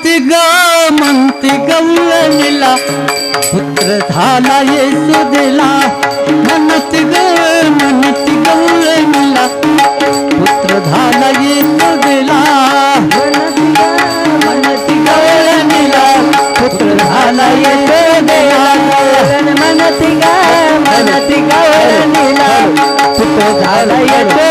म्हणती ग म्हणती गवळणीला पुत्र झाला येसू दिला म्हणती ग म्हणती गवळणीला पुत्र झाला येसू दिला म्हणती गवळणीला पुत्र झाला येसू दिला म्हणती ग म्हणती गवळणीला पुत्र झाला येसू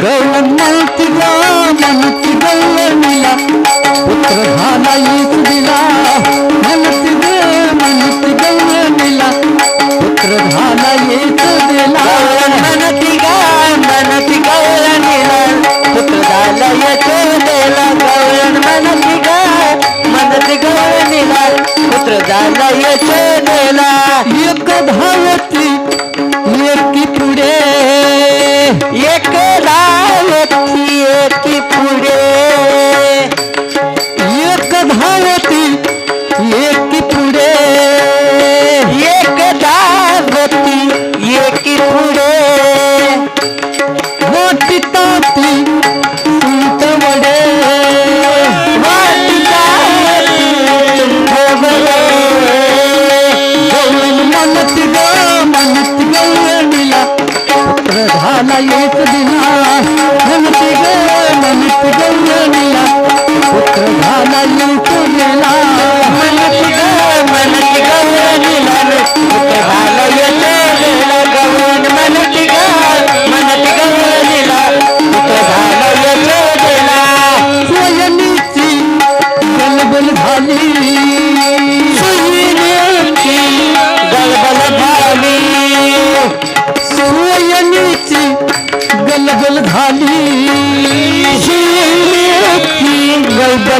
గౌన్నతిగా మనకి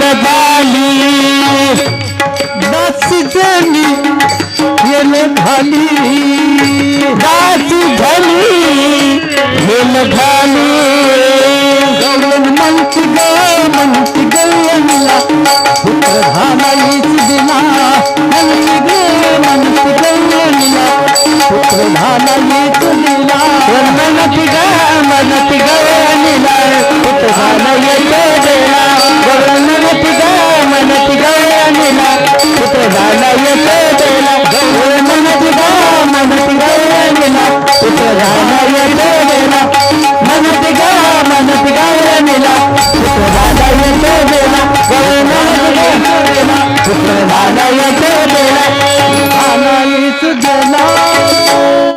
बदाली दास झाली हेल खाली दास झाली हेल खाली गौरव मंच ग मंच गल्ला पुत्र धामाईच दिला मंच ग मंच गल्ला पुत्र धामाईच दिला मनत ग मनत ग